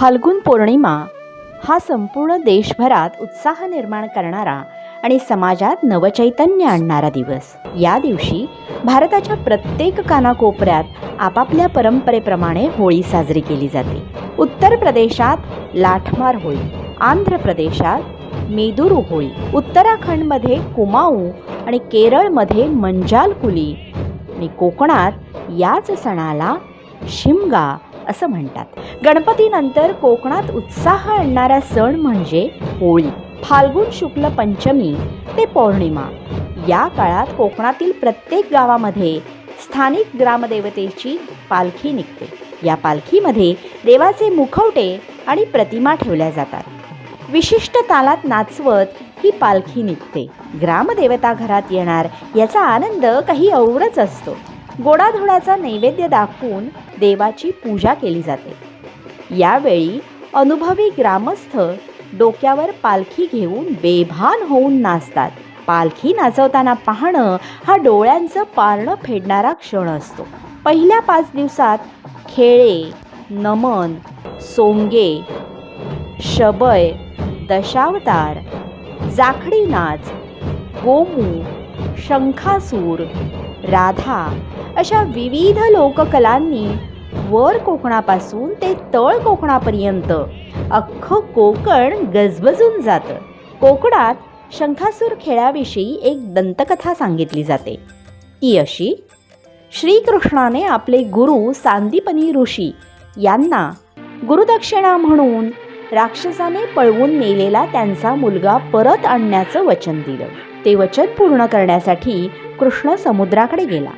फाल्गुन पौर्णिमा हा संपूर्ण देशभरात उत्साह निर्माण करणारा आणि समाजात नवचैतन्य आणणारा दिवस. या दिवशी भारताच्या प्रत्येक कानाकोपऱ्यात आपापल्या परंपरेप्रमाणे होळी साजरी केली जाते. उत्तर प्रदेशात लाठमार होळी आंध्र प्रदेशात मेदुरू होळी उत्तराखंडमध्ये कुमाऊ आणि केरळमध्ये मंजाल कुली आणि कोकणात याच सणाला शिमगा असं म्हणतात. गणपतीनंतर कोकणात उत्साह आणणारा सण म्हणजे होळी. फाल्गुन शुक्ल पंचमी ते पौर्णिमा. या काळात कोकणातील प्रत्येक गावामध्ये स्थानिक ग्रामदेवतेची पालखी निघते. या पालखीमध्ये देवाचे मुखवटे आणि प्रतिमा ठेवल्या जातात. विशिष्ट तालात नाचवत ही पालखी निघते. ग्रामदेवता घरात येणार याचा आनंद काही औरच असतो. गोडाधोडाचा नैवेद्य दाखवून देवाची पूजा केली जाते. यावेळी अनुभवी ग्रामस्थ डोक्यावर पालखी घेऊन बेभान होऊन नाचतात. पालखी नाचवताना पाहणं हा डोळ्यांचं पारणं फेडणारा क्षण असतो. पहिल्या पाच दिवसात खेळे नमन सोंगे शबय दशावतार जाखडी नाच गोमू शंखासूर राधा अशा विविध लोककलांनी वर कोकणापासून ते तळ कोकणापर्यंत अख्खं कोकण गजबजून जातं. कोकणात शंखासूर खेळाविषयी एक दंतकथा सांगितली जाते. ती अशी श्रीकृष्णाने आपले गुरु सांदीपनी ऋषी यांना गुरुदक्षिणा म्हणून राक्षसाने पळवून नेलेला त्यांचा मुलगा परत आणण्याचं वचन दिलं. ते वचन पूर्ण करण्यासाठी कृष्ण समुद्राकडे गेला.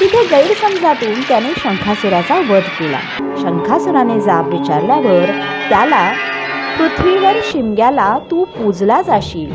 तिथे गैरसमजातून त्याने शंखासुराचा वध केला. शंखासुराने जाब विचारल्यावर त्याला पृथ्वीवर शिमग्याला तू पूजला जाशील.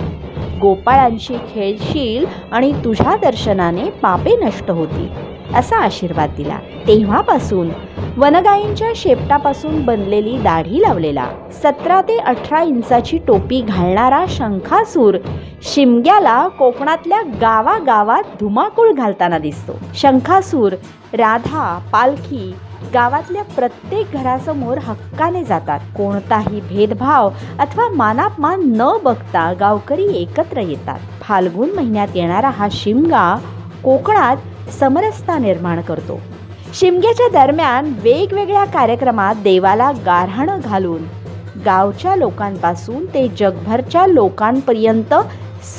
गोपाळांशी खेळशील आणि तुझ्या दर्शनाने पापे नष्ट होतील असा आशीर्वाद दिला. तेव्हापासून वनगायींच्या शेपटापासून बनलेली दाढी लावलेला सतरा ते अठरा इंचाची टोपी घालणारा शंखासूर शिमग्याला कोकणातल्या गावागावात धुमाकूळ घालताना दिसतो. शंखासूर राधा पालखी गावातल्या प्रत्येक घरासमोर हक्काने जातात. कोणताही भेदभाव अथवा मानापमान न बघता गावकरी एकत्र येतात. फाल्गुन महिन्यात येणारा हा शिमगा कोकणात समरसता निर्माण करतो. शिमग्याच्या दरम्यान वेगवेगळ्या कार्यक्रमात देवाला गारहाणं घालून गावच्या लोकांपासून ते जगभरच्या लोकांपर्यंत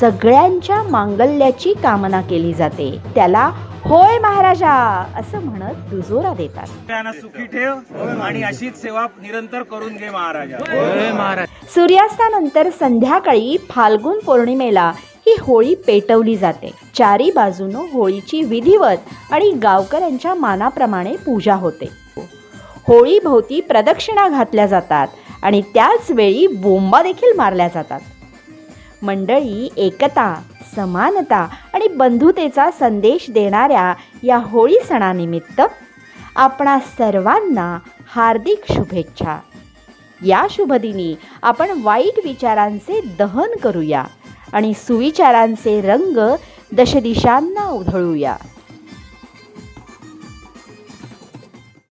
सगळ्यांच्या मांगल्याची कामना केली जाते. त्याला होय महाराजा असं म्हणत दुजोरा देतात. सुखी ठेव आणि अशीच सेवा निरंतर करून घे महाराजा. सूर्यास्तानंतर संध्याकाळी फाल्गुन पौर्णिमेला ही होळी पेटवली जाते. चारी बाजूनं होळीची विधिवत आणि गावकऱ्यांच्या मानाप्रमाणे पूजा होते. होळीभोवती प्रदक्षिणा घातल्या जातात आणि त्याच वेळी बोंबा देखील मारल्या जातात. मंडळी एकता समानता आणि बंधुतेचा संदेश देणाऱ्या या होळी सणानिमित्त आपणा सर्वांना हार्दिक शुभेच्छा. या शुभदिनी आपण वाईट विचारांचे दहन करूया. आणि सुविचारांचे रंग दशदिशांना उधळूया.